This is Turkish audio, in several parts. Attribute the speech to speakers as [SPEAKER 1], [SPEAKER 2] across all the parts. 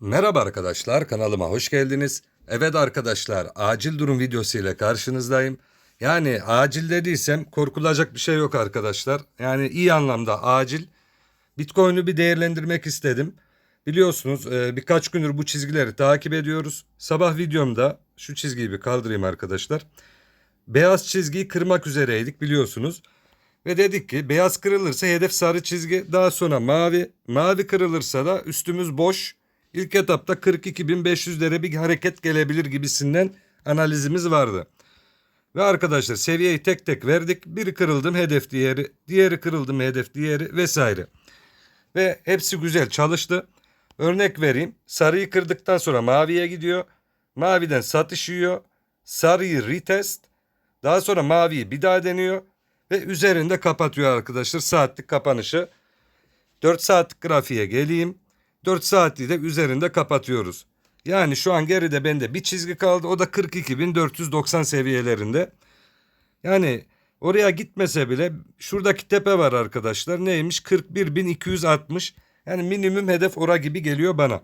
[SPEAKER 1] Merhaba arkadaşlar kanalıma hoş geldiniz. Evet arkadaşlar acil durum videosu ile karşınızdayım. Yani acil dediysem korkulacak bir şey yok arkadaşlar. Yani iyi anlamda acil. Bitcoin'i bir değerlendirmek istedim. Biliyorsunuz e, birkaç gündür bu çizgileri takip ediyoruz. Sabah videomda şu çizgiyi bir kaldırayım arkadaşlar. Beyaz çizgiyi kırmak üzereydik biliyorsunuz. Ve dedik ki beyaz kırılırsa hedef sarı çizgi daha sonra mavi. Mavi kırılırsa da üstümüz boş. İlk etapta 42.500'lere bir hareket gelebilir gibisinden analizimiz vardı. Ve arkadaşlar seviyeyi tek tek verdik. Biri kırıldım hedef diğeri, diğeri kırıldım hedef diğeri vesaire. Ve hepsi güzel çalıştı. Örnek vereyim. Sarıyı kırdıktan sonra maviye gidiyor. Maviden satış yiyor. Sarıyı retest. Daha sonra maviyi bir daha deniyor. Ve üzerinde kapatıyor arkadaşlar saatlik kapanışı. 4 saatlik grafiğe geleyim. 4 saatliği de üzerinde kapatıyoruz. Yani şu an geride bende bir çizgi kaldı. O da 42.490 seviyelerinde. Yani oraya gitmese bile şuradaki tepe var arkadaşlar. Neymiş? 41.260. Yani minimum hedef ora gibi geliyor bana.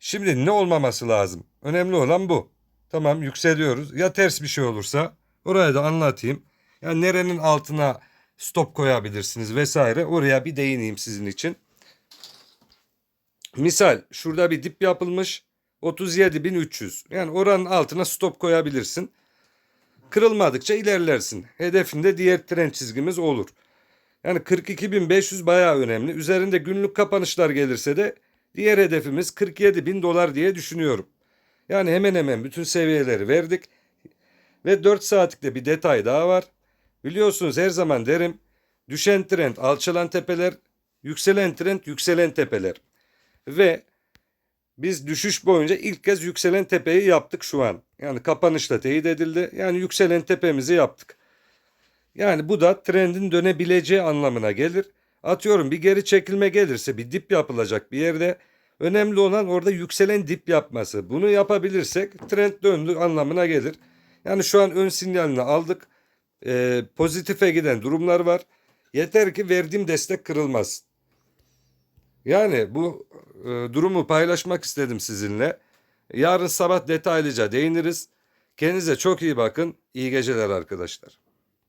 [SPEAKER 1] Şimdi ne olmaması lazım? Önemli olan bu. Tamam yükseliyoruz. Ya ters bir şey olursa oraya da anlatayım. Yani nerenin altına stop koyabilirsiniz vesaire. Oraya bir değineyim sizin için. Misal şurada bir dip yapılmış 37.300. Yani oranın altına stop koyabilirsin. Kırılmadıkça ilerlersin. Hedefinde diğer trend çizgimiz olur. Yani 42.500 bayağı önemli. Üzerinde günlük kapanışlar gelirse de diğer hedefimiz 47.000 dolar diye düşünüyorum. Yani hemen hemen bütün seviyeleri verdik. Ve 4 saatlikte bir detay daha var. Biliyorsunuz her zaman derim düşen trend alçalan tepeler, yükselen trend yükselen tepeler. Ve biz düşüş boyunca ilk kez yükselen tepeyi yaptık şu an. Yani kapanışta teyit edildi. Yani yükselen tepemizi yaptık. Yani bu da trendin dönebileceği anlamına gelir. Atıyorum bir geri çekilme gelirse bir dip yapılacak bir yerde. Önemli olan orada yükselen dip yapması. Bunu yapabilirsek trend döndü anlamına gelir. Yani şu an ön sinyalini aldık. Ee, pozitife giden durumlar var. Yeter ki verdiğim destek kırılmaz. Yani bu durumu paylaşmak istedim sizinle. Yarın sabah detaylıca değiniriz. Kendinize çok iyi bakın. İyi geceler arkadaşlar.